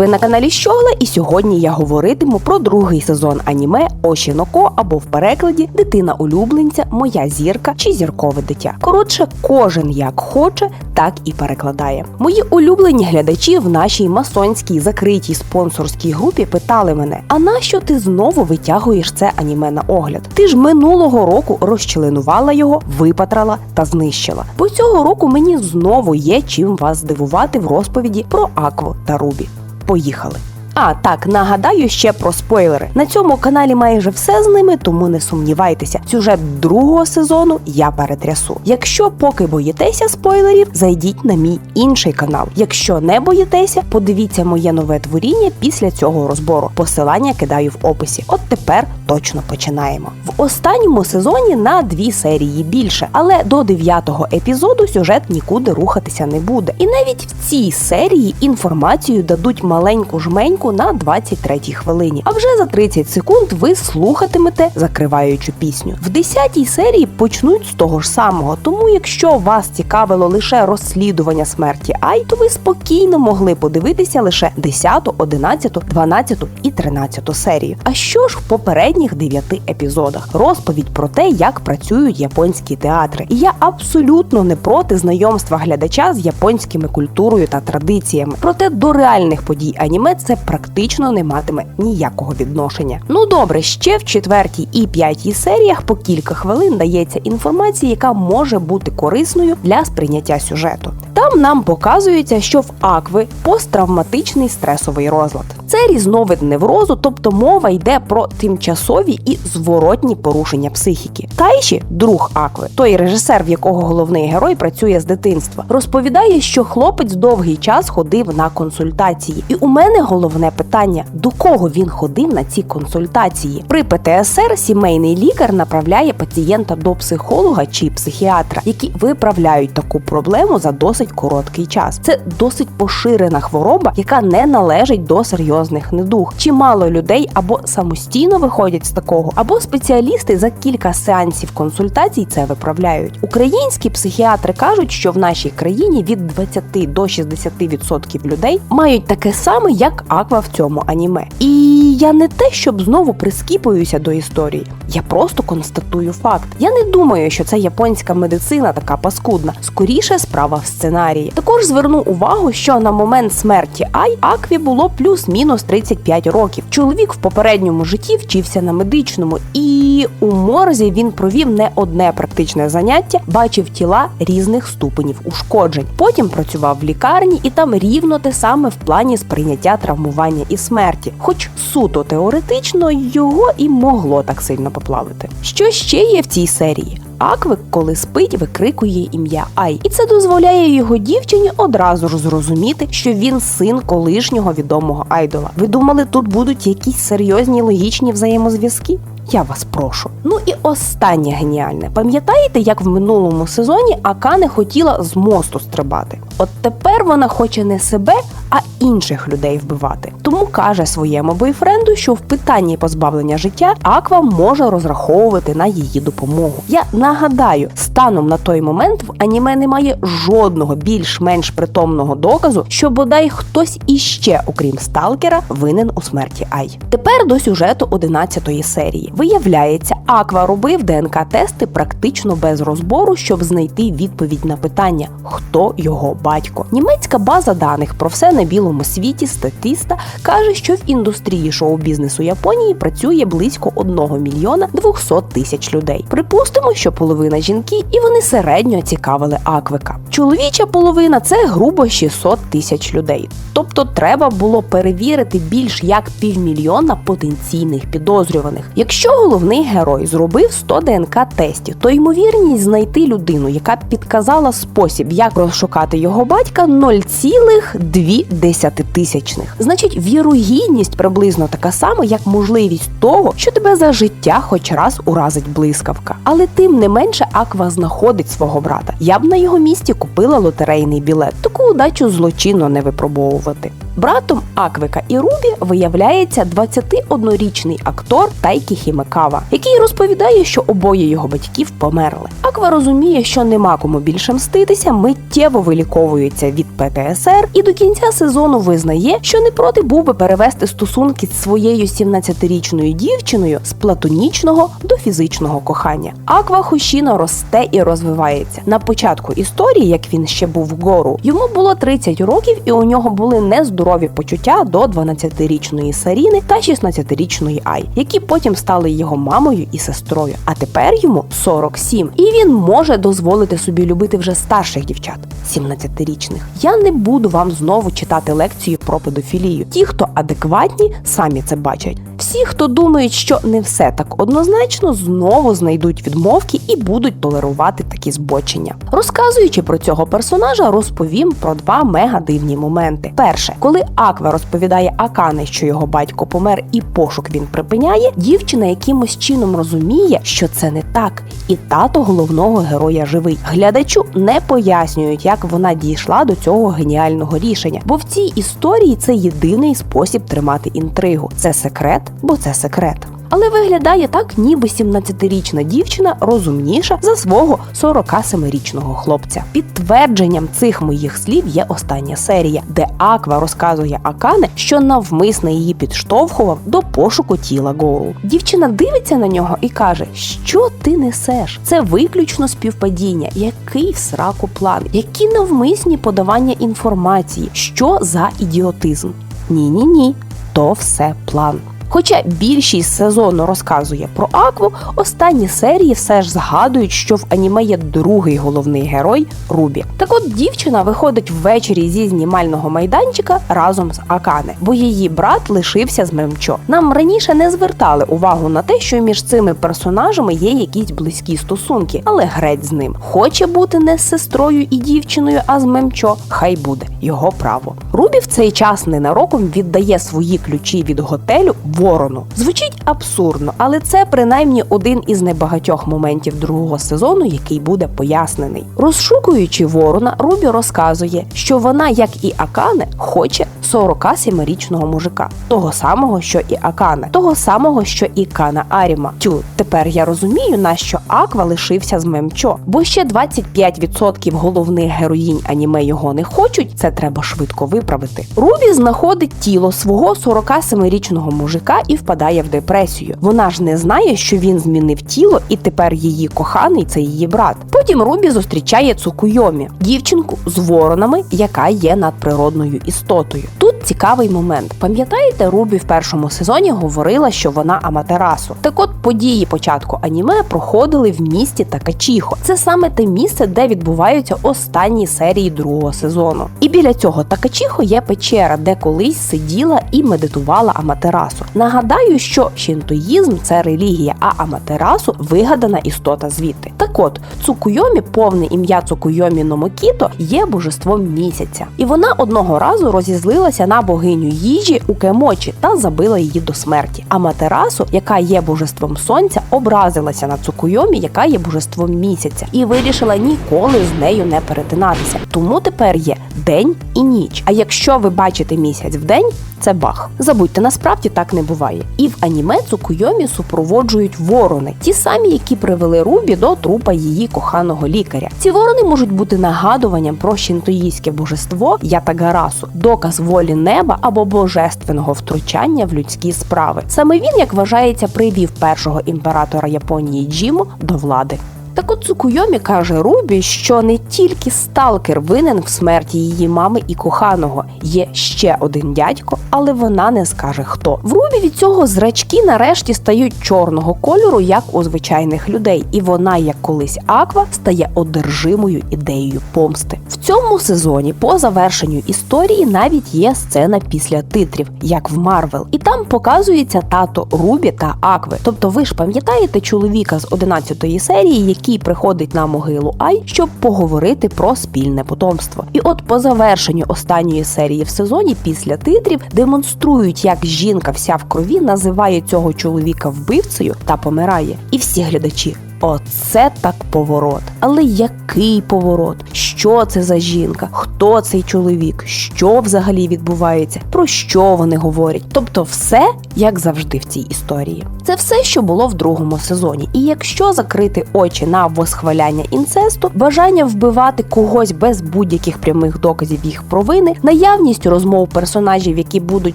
Ви на каналі Щогла, і сьогодні я говоритиму про другий сезон аніме Ошіноко або в перекладі Дитина улюбленця, Моя зірка чи зіркове дитя. Коротше, кожен як хоче, так і перекладає. Мої улюблені глядачі в нашій масонській закритій спонсорській групі питали мене: а нащо ти знову витягуєш це аніме на огляд? Ти ж минулого року розчленувала його, випатрала та знищила. Бо цього року мені знову є чим вас здивувати в розповіді про Акву та Рубі. Поїхали! А так нагадаю ще про спойлери. На цьому каналі майже все з ними, тому не сумнівайтеся. Сюжет другого сезону я перетрясу. Якщо поки боїтеся спойлерів, зайдіть на мій інший канал. Якщо не боїтеся, подивіться моє нове творіння після цього розбору. Посилання кидаю в описі. От тепер точно починаємо. В останньому сезоні на дві серії більше, але до дев'ятого епізоду сюжет нікуди рухатися не буде. І навіть в цій серії інформацію дадуть маленьку жменьку на 23-й хвилині. А вже за 30 секунд ви слухатимете закриваючу пісню. В 10-й серії почнуть з того ж самого. Тому, якщо вас цікавило лише розслідування смерті Ай, то ви спокійно могли подивитися лише 10, 11, 12 і 13 серію. А що ж в попередніх 9 епізодах? Розповідь про те, як працюють японські театри. І я абсолютно не проти знайомства глядача з японськими культурою та традиціями. Проте до реальних подій аніме це практично не матиме ніякого відношення. Ну добре, ще в четвертій і п'ятій серіях по кілька хвилин дається інформація, яка може бути корисною для сприйняття сюжету. Там нам показується, що в Акви посттравматичний стресовий розлад. Це різновид неврозу, тобто мова йде про тимчасові і зворотні порушення психіки. Тайші, друг Акви, той режисер, в якого головний герой працює з дитинства, розповідає, що хлопець довгий час ходив на консультації. І у мене головне питання: до кого він ходив на ці консультації? При ПТСР сімейний лікар направляє пацієнта до психолога чи психіатра, які виправляють таку проблему за досить короткий час. Це досить поширена хвороба, яка не належить до серйозних недуг. Чимало людей або самостійно виходять з такого, або спеціалісти за кілька сеансів консультацій це виправляють. Українські психіатри кажуть, що в нашій країні від 20 до 60% людей мають таке саме, як Аква в цьому аніме. І я не те, щоб знову прискіпуюся до історії. Я просто констатую факт. Я не думаю, що це японська медицина така паскудна. Скоріше справа в сценарії. Також зверну увагу, що на момент смерті Ай Акві було плюс-мінус 35 років. Чоловік в попередньому житті вчився на медичному, і у морзі він провів не одне практичне заняття, бачив тіла різних ступенів ушкоджень. Потім працював в лікарні, і там рівно те саме в плані сприйняття травмування і смерті. Хоч суто теоретично його і могло так сильно поплавити. Що ще є в цій серії? Аквик, коли спить, викрикує ім'я Ай, і це дозволяє його дівчині одразу ж зрозуміти, що він син колишнього відомого айдола. Ви думали, тут будуть якісь серйозні логічні взаємозв'язки? Я вас прошу. Ну і останнє геніальне. Пам'ятаєте, як в минулому сезоні Акане хотіла з мосту стрибати? От тепер вона хоче не себе, а інших людей вбивати. Тому каже своєму бойфренду, що в питанні позбавлення життя Аква може розраховувати на її допомогу. Я нагадаю, станом на той момент в аніме немає жодного більш-менш притомного доказу, що бодай хтось іще, окрім сталкера, винен у смерті Ай. Тепер до сюжету 11 серії. Виявляється, Аква робив ДНК-тести практично без розбору, щоб знайти відповідь на питання, хто його батько. Німецька база даних про все на білому світі статиста каже, що в індустрії шоу-бізнесу Японії працює близько 1 мільйона 200 тисяч людей. Припустимо, що половина жінки, і вони середньо цікавили Аквика. Чоловіча половина це грубо 600 тисяч людей. Тобто треба було перевірити більш як півмільйона потенційних підозрюваних. Якщо головний герой зробив 100 ДНК тестів, то ймовірність знайти людину, яка підказала спосіб, як розшукати його батька 0,2 тисячних. Значить, вірогідність приблизно така сама, як можливість того, що тебе за життя хоч раз уразить блискавка. Але тим не менше Аква знаходить свого брата. Я б на його місці купила лотерейний білет. Таку удачу злочинно не випробовувати. Братом Аквика і Рубі виявляється 21-річний актор Тайкі Хімекава, який розповідає, що обоє його батьків померли. Аква розуміє, що нема кому більше мститися, миттєво виліковується від ПТСР і до кінця сезону визнає, що не проти був би перевести стосунки з своєю 17-річною дівчиною з платонічного до фізичного кохання. Аква Хошіно росте і розвивається. На початку історії, як він ще був гору, йому було 30 років, і у нього були нездорові почуття до 12-річної Саріни та 16-річної Ай, які потім стали його мамою і сестрою. А тепер йому 47. І він може дозволити собі любити вже старших дівчат, 17-річних. Я не буду вам знову читати лекцію про педофілію. Ті, хто адекватні, самі це бачать. Всі, хто думають, що не все так однозначно, знову знайдуть відмовки і будуть толерувати такі збочення. Розказуючи про цього персонажа, розповім про два мега дивні моменти. Перше, Аква розповідає Акане, що його батько помер і пошук він припиняє, дівчина якимось чином розуміє, що це не так, і тато головного героя живий. Глядачу не пояснюють, як вона дійшла до цього геніального рішення, бо в цій історії це єдиний спосіб тримати інтригу. Це секрет, бо це секрет. Але виглядає так, ніби 17-річна дівчина розумніша за свого 47-річного хлопця. Підтвердженням цих моїх слів є остання серія, де Аква розказує Акане, що навмисно її підштовхував до пошуку тіла Гору. Дівчина дивиться на нього і каже: Що ти несеш? Це виключно співпадіння. Який в сраку план? Які навмисні подавання інформації? Що за ідіотизм? Ні, ні, ні, то все план. Хоча більшість сезону розказує про Акву, останні серії все ж згадують, що в аніме є другий головний герой Рубі. Так от дівчина виходить ввечері зі знімального майданчика разом з Акане, бо її брат лишився з Мемчо. Нам раніше не звертали увагу на те, що між цими персонажами є якісь близькі стосунки, але греть з ним. Хоче бути не з сестрою і дівчиною, а з Мемчо. Хай буде його право. Рубі в цей час ненароком віддає свої ключі від готелю ворону. Звучить абсурдно, але це принаймні один із небагатьох моментів другого сезону, який буде пояснений. Розшукуючи ворона, Рубі розказує, що вона, як і Акане, хоче 47-річного мужика, того самого, що і Акане, того самого, що і Кана Аріма. Тю, тепер я розумію, на що Аква лишився з Мемчо, бо ще 25% головних героїнь аніме його не хочуть. Це треба швидко виправити. Рубі знаходить тіло свого 47-річного мужика і впадає в депресію. Вона ж не знає, що він змінив тіло, і тепер її коханий це її брат. Потім Рубі зустрічає Цукуйомі, дівчинку з воронами, яка є надприродною істотою. Тут цікавий момент. Пам'ятаєте, Рубі в першому сезоні говорила, що вона Аматерасу. Так от події початку аніме проходили в місті Такачіхо. Це саме те місце, де відбуваються останні серії другого сезону. І біля цього Такачіхо є печера, де колись сиділа і медитувала Аматерасу. Нагадаю, що шінтоїзм це релігія, а Аматерасу вигадана істота звідти. Так от Цукуйомі, повне ім'я Цукуйомі Номокіто, є божеством місяця, і вона одного разу розізлилася на богиню їжі у Кемочі та забила її до смерті. А Матерасу, яка є божеством сонця, образилася на Цукуйомі, яка є божеством місяця, і вирішила ніколи з нею не перетинатися. Тому тепер є день і ніч. А якщо ви бачите місяць в день, це бах. Забудьте, насправді так не буває. І в аніме Цукуйомі супроводжують ворони, ті самі, які привели Рубі до трупа її коханого лікаря. Ці ворони можуть бути нагадуванням про шінтоїське божество Ятагарасу, доказ волі неба або божественного втручання в людські справи. Саме він, як вважається, привів першого імператора Японії Джіму до влади. Так от Цукуйомі каже Рубі, що не тільки сталкер винен в смерті її мами і коханого, є ще один дядько, але вона не скаже хто. В Рубі від цього зрачки нарешті стають чорного кольору, як у звичайних людей, і вона, як колись Аква, стає одержимою ідеєю помсти. В цьому сезоні, по завершенню історії, навіть є сцена після титрів, як в Марвел, і там показується тато Рубі та Акви. Тобто, ви ж пам'ятаєте чоловіка з 11-ї серії, який приходить на могилу Ай, щоб поговорити про спільне потомство. І от по завершенню останньої серії в сезоні після титрів демонструють, як жінка вся в крові називає цього чоловіка вбивцею та помирає. І всі глядачі. Оце так поворот. Але який поворот? Що це за жінка? Хто цей чоловік? Що взагалі відбувається? Про що вони говорять? Тобто, все як завжди в цій історії. Це все, що було в другому сезоні. І якщо закрити очі на восхваляння інцесту, бажання вбивати когось без будь-яких прямих доказів їх провини, наявність розмов персонажів, які будуть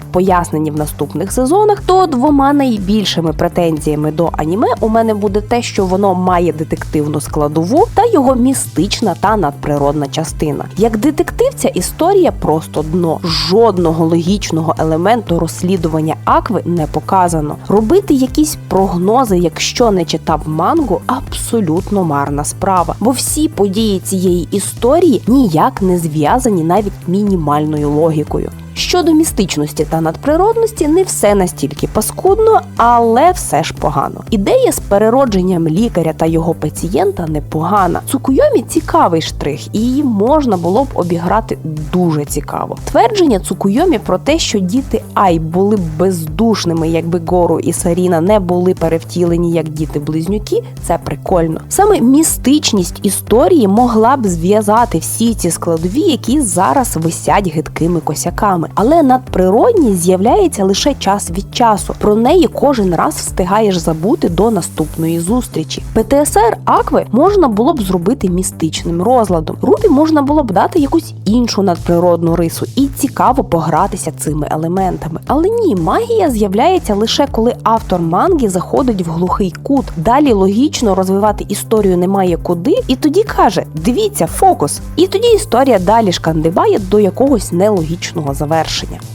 пояснені в наступних сезонах, то двома найбільшими претензіями до аніме у мене буде те, що воно має детективну складову та його містична та надприродна частина. Як детектив, ця історія просто дно. Жодного логічного елементу розслідування Акви не показано. Робити якісь прогнози, якщо не читав мангу, абсолютно марна справа, бо всі події цієї історії ніяк не зв'язані навіть мінімальною логікою. Щодо містичності та надприродності, не все настільки паскудно, але все ж погано. Ідея з переродженням лікаря та його пацієнта непогана. Цукуйомі цікавий штрих, і її можна було б обіграти дуже цікаво. Твердження Цукуйомі про те, що діти Ай були б бездушними, якби Гору і Саріна не були перевтілені як діти-близнюки, це прикольно. Саме містичність історії могла б зв'язати всі ці складові, які зараз висять гидкими косяками. Але надприродність з'являється лише час від часу. Про неї кожен раз встигаєш забути до наступної зустрічі. ПТСР Акви можна було б зробити містичним розладом. Рубі можна було б дати якусь іншу надприродну рису і цікаво погратися цими елементами. Але ні, магія з'являється лише коли автор манги заходить в глухий кут. Далі логічно розвивати історію немає куди, і тоді каже: дивіться, фокус. І тоді історія далі шкандибає до якогось нелогічного завершення.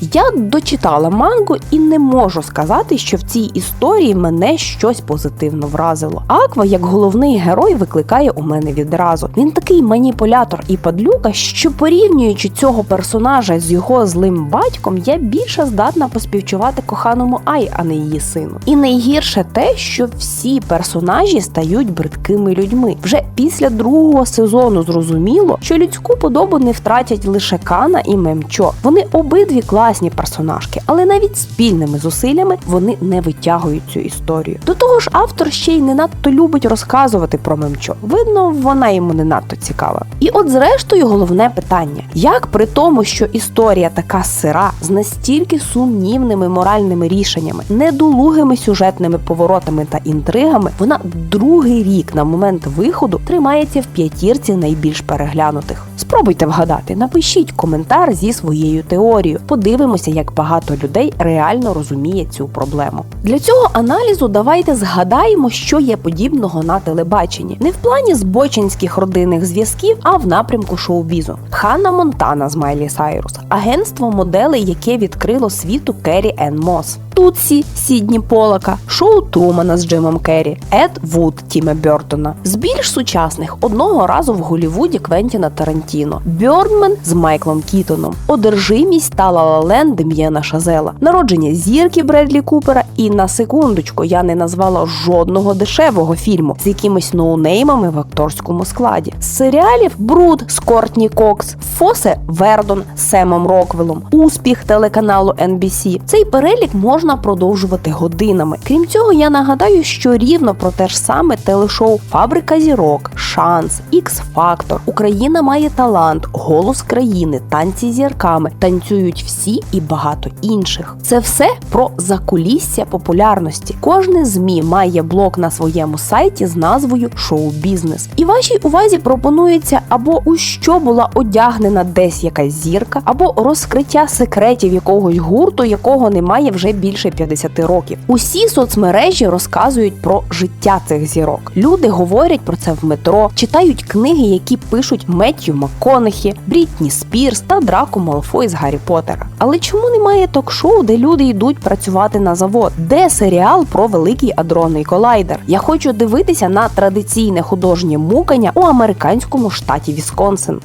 Я дочитала мангу і не можу сказати, що в цій історії мене щось позитивно вразило. Аква, як головний герой, викликає у мене відразу. Він такий маніпулятор і падлюка, що порівнюючи цього персонажа з його злим батьком, я більше здатна поспівчувати коханому Ай, а не її сину. І найгірше те, що всі персонажі стають бридкими людьми. Вже після другого сезону зрозуміло, що людську подобу не втратять лише Кана і Мемчо. Вони обидві класні персонажки, але навіть спільними зусиллями вони не витягують цю історію. До того ж, автор ще й не надто любить розказувати про Мемчо. Видно, вона йому не надто цікава. І от, зрештою, головне питання: як при тому, що історія така сира з настільки сумнівними моральними рішеннями, недолугими сюжетними поворотами та інтригами, вона другий рік на момент виходу тримається в п'ятірці найбільш переглянутих. Спробуйте вгадати, напишіть коментар зі своєю теорією. Подивимося, як багато людей реально розуміє цю проблему. Для цього аналізу давайте згадаємо, що є подібного на телебаченні, не в плані збочинських родинних зв'язків, а в напрямку шоу-бізу. Ханна Монтана з Майлі Сайрус, агентство моделей, яке відкрило світу Керрі Енн Мос. Тутсі Сідні Полака, шоу Трумана з Джимом Керрі, Ед Вуд Тіма Бертона. З більш сучасних одного разу в Голівуді Квентіна Тарантіно, Бьордмен з Майклом Кітоном, Одержимість та Лалален Дем'єна Шазела, народження зірки Бредлі Купера. І на секундочку я не назвала жодного дешевого фільму з якимись ноунеймами в акторському складі. З серіалів Бруд з Кортні Кокс, Фосе Вердон з Семом Роквелом, Успіх телеканалу NBC. Цей перелік можна продовжувати годинами. Крім цього, я нагадаю, що рівно про те ж саме телешоу Фабрика зірок, Шанс, Ікс Фактор, Україна має талант, Голос країни, танці зірками, танцюють всі і багато інших. Це все про закулісся популярності. Кожне змі має блок на своєму сайті з назвою Шоу-бізнес. І вашій увазі пропонується або у що була одягнена десь якась зірка, або розкриття секретів якогось гурту, якого немає вже більше 50 років. Усі соцмережі розказують про життя цих зірок. Люди говорять про це в метро, читають книги, які пишуть Меттью МакКонахі, Брітні Спірс та Драко Малфой з Гаррі Поттера. Але чому немає ток-шоу, де люди йдуть працювати на завод? Де серіал про великий адронний колайдер? Я хочу дивитися на традиційне художнє мукання у американському штаті Вісконсин.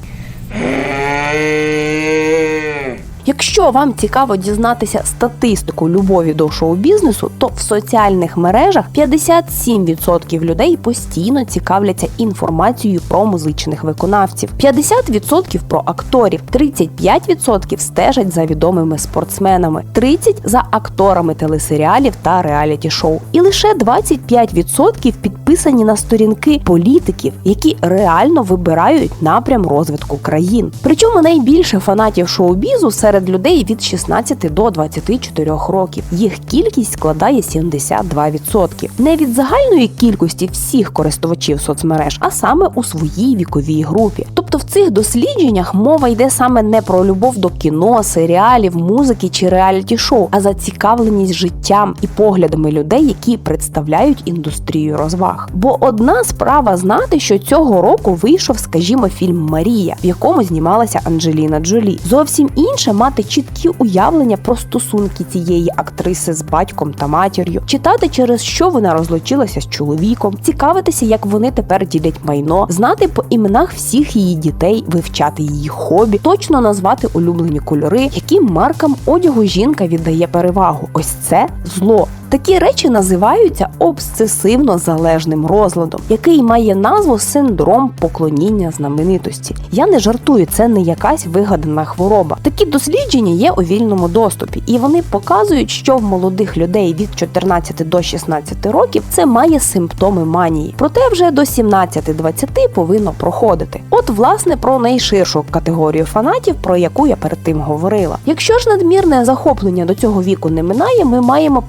Якщо вам цікаво дізнатися статистику любові до шоу-бізнесу, то в соціальних мережах 57% людей постійно цікавляться інформацією про музичних виконавців, 50% про акторів, 35% стежать за відомими спортсменами, 30% за акторами телесеріалів та реаліті-шоу. І лише 25% підписані на сторінки політиків, які реально вибирають напрям розвитку країн. Причому найбільше фанатів шоу-бізу серед людей від 16 до 24 років. Їх кількість складає 72%. Не від загальної кількості всіх користувачів соцмереж, а саме у своїй віковій групі. Тобто в цих дослідженнях мова йде саме не про любов до кіно, серіалів, музики чи реаліті-шоу, а зацікавленість життям і поглядами людей, які представляють індустрію розваг. Бо одна справа знати, що цього року вийшов, скажімо, фільм Марія, в якому знімалася Анджеліна Джолі. Зовсім інше мати чіткі уявлення про стосунки цієї актриси з батьком та матір'ю, читати, через що вона розлучилася з чоловіком, цікавитися, як вони тепер ділять майно, знати по іменах всіх її дітей, вивчати її хобі, точно назвати улюблені кольори, яким маркам одягу жінка віддає перевагу. Ось це зло. Такі речі називаються обсесивно залежним розладом, який має назву синдром поклоніння знаменитості. Я не жартую, це не якась вигадана хвороба. Такі дослідження є у вільному доступі, і вони показують, що в молодих людей від 14 до 16 років це має симптоми манії. Проте вже до 17-20 повинно проходити. От, власне, про найширшу категорію фанатів, про яку я перед тим говорила. Якщо ж надмірне захоплення до цього віку не минає, ми маємо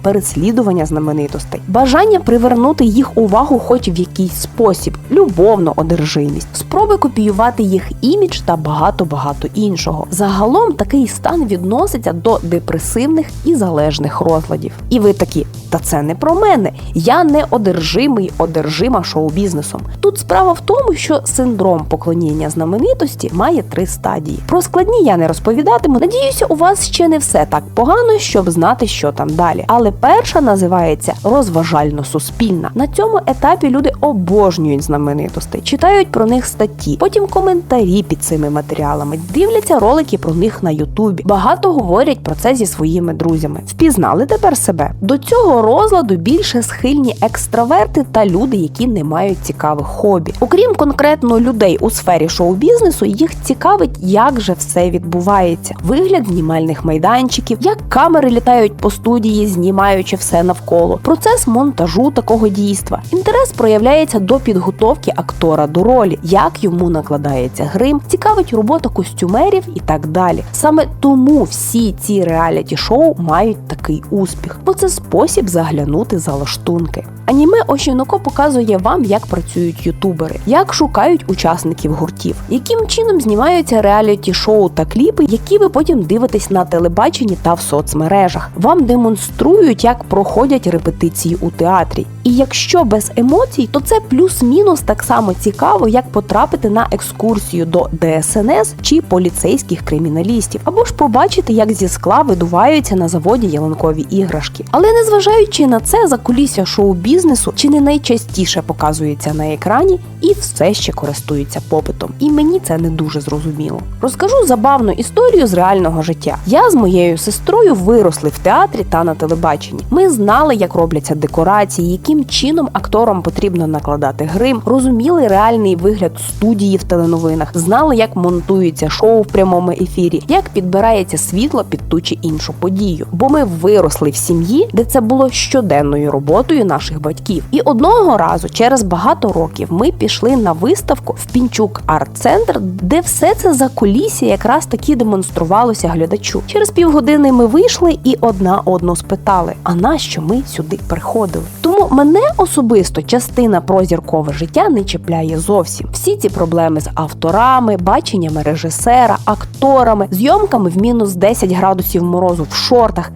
переслідування знаменитостей, бажання привернути їх увагу, хоч в якийсь спосіб, любовну одержимість, спроби копіювати їх імідж та багато багато іншого. Загалом такий стан відноситься до депресивних і залежних розладів. І ви такі, та це не про мене. Я не одержимий, одержима шоу-бізнесом. Тут справа в тому, що синдром поклоніння знаменитості має три стадії. Про складні я не розповідатиму. Надіюся, у вас ще не все так погано, щоб знати, що там далі. Але перша називається розважально-суспільна. На цьому етапі люди обожнюють знаменитостей, читають про них статті, потім коментарі під цими матеріалами, дивляться ролики про них на Ютубі. Багато говорять про це зі своїми друзями. Впізнали тепер себе. До цього розладу більше схильні екстраверти та люди, які не мають цікавих хобі. Окрім конкретно людей у сфері шоу-бізнесу, їх цікавить, як же все відбувається. Вигляд знімальних майданчиків, як камери літають по студії, знімаючи все навколо, процес монтажу такого дійства. Інтерес проявляється до підготовки актора до ролі, як йому накладається грим, цікавить робота костюмерів і так далі. Саме тому всі ці реаліті-шоу мають такий успіх, бо це спосіб заглянути за лаштунки. Аніме Ошіноко показує вам, як працюють ютубери, як шукають учасників гуртів, яким чином знімаються реаліті-шоу та кліпи, які ви потім дивитесь на телебаченні та в соцмережах. Вам демонструють, як проходять репетиції у театрі. І якщо без емоцій, то це плюс-мінус так само цікаво, як потрапити на екскурсію до ДСНС чи поліцейських криміналістів, або ж побачити, як зі скла видуваються на заводі ялинкові іграшки. Але незважаючи на це, закулісся шоу-бізнесу чи не найчастіше показується на екрані і все ще користується попитом. І мені це не дуже зрозуміло. Розкажу забавну історію з реального життя. Я з моєю сестрою виросли в театрі та на телебаченні. Ми знали, як робляться декорації, яким чином акторам потрібно накладати грим, розуміли реальний вигляд студії в теленовинах, знали, як монтується шоу в прямому ефірі, як підбирається світло під ту чи іншу подію. Бо ми виросли в сім'ї, де це було щоденною роботою наших батьків. І одного разу, через багато років, ми пішли на виставку в Пінчук арт-центр, де все це за кулісся якраз таки демонструвалося глядачу. Через півгодини ми вийшли і одна одну спитали: а нащо ми сюди приходили? Тому мене особисто частина про зіркове життя не чіпляє зовсім. Всі ці проблеми з авторами, баченнями режисера, акторами, зйомками в мінус 10 градусів морозу в шортах.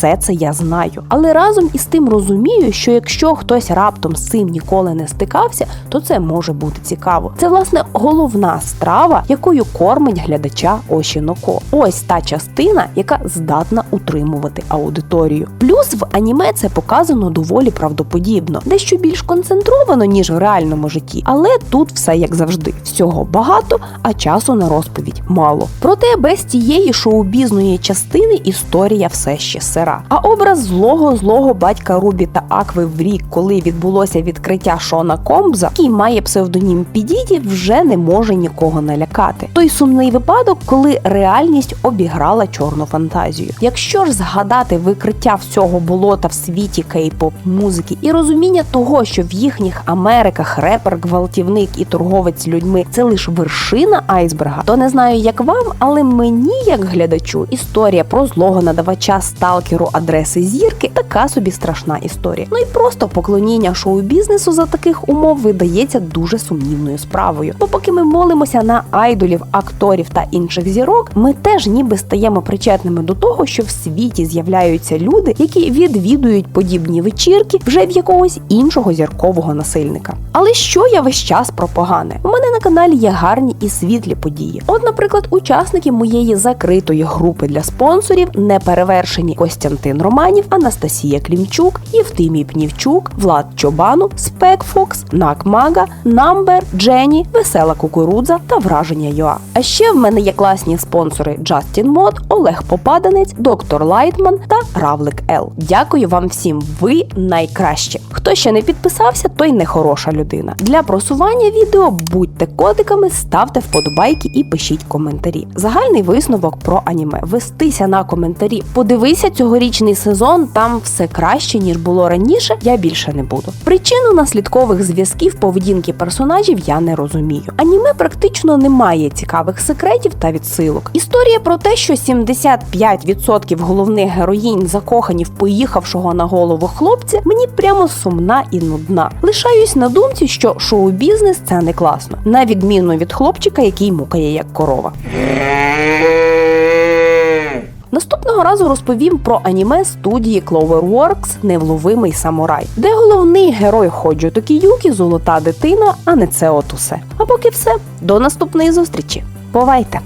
Все це я знаю. Але разом із тим розумію, що якщо хтось раптом з цим ніколи не стикався, то це може бути цікаво. Це власне головна страва, якою кормить глядача Ошіноко. Ось та частина, яка здатна утримувати аудиторію. Плюс в аніме це показано доволі правдоподібно, дещо більш концентровано ніж в реальному житті, але тут все як завжди: всього багато, а часу на розповідь мало. Проте без цієї шоу-бізної частини історія все ще сира. А образ злого злого батька Рубі та Акви в рік, коли відбулося відкриття Шона Комбза, який має псевдонім Підіді, вже не може нікого налякати. Той сумний випадок, коли реальність обіграла чорну фантазію. Якщо ж згадати викриття всього болота в світі кей-поп музики і розуміння того, що в їхніх Америках репер, гвалтівник і торговець людьми це лише вершина айсберга, то не знаю, як вам, але мені, як глядачу, історія про злого надавача сталкеру адреси зірки така собі страшна історія. Ну і просто поклоніння шоу-бізнесу за таких умов видається дуже сумнівною справою. Бо поки ми молимося на айдолів, акторів та інших зірок, ми теж ніби стаємо причетними до того, що в світі з'являються люди, які відвідують подібні вечірки вже в якогось іншого зіркового насильника. Але що я весь час про погане? У мене на каналі є гарні і світлі події. От, наприклад, учасники моєї закритої групи для спонсорів неперевершені Костянтин Романів, Анастасія Клімчук, Євтимій Пнівчук, Влад Чобану, Спек Фокс, Нак Мага, Намбер, Джені, Весела Кукурудза та Враження Юа. А ще в мене є класні спонсори Джастін Мод, Олег Попаданець, Доктор Лайтман та Равлик Л. Дякую вам всім. Ви найкраще. Хто ще не підписався, той не хороша людина. Для просування відео будьте котиками, ставте вподобайки і пишіть коментарі. Загальний висновок про аніме. Вестися на коментарі. Подивися цьогорічний сезон, там все краще ніж було раніше. Я більше не буду. Причину наслідкових зв'язків поведінки персонажів я не розумію. Аніме практично не має цікавих секретів та відсилок. Історія про те, що 75% головних героїнь закохані в поїхавшого на голову хлопця, мені прямо сумна і нудна. Лишаюсь на думці, що шоу-бізнес це не класно, на відміну від хлопчика, який мукає як корова. Наступного разу розповім про аніме студії Cloverworks Невловимий самурай, де головний герой Ходжо Токіюкі золота дитина, а не це от усе. А поки все, до наступної зустрічі. Бувайте!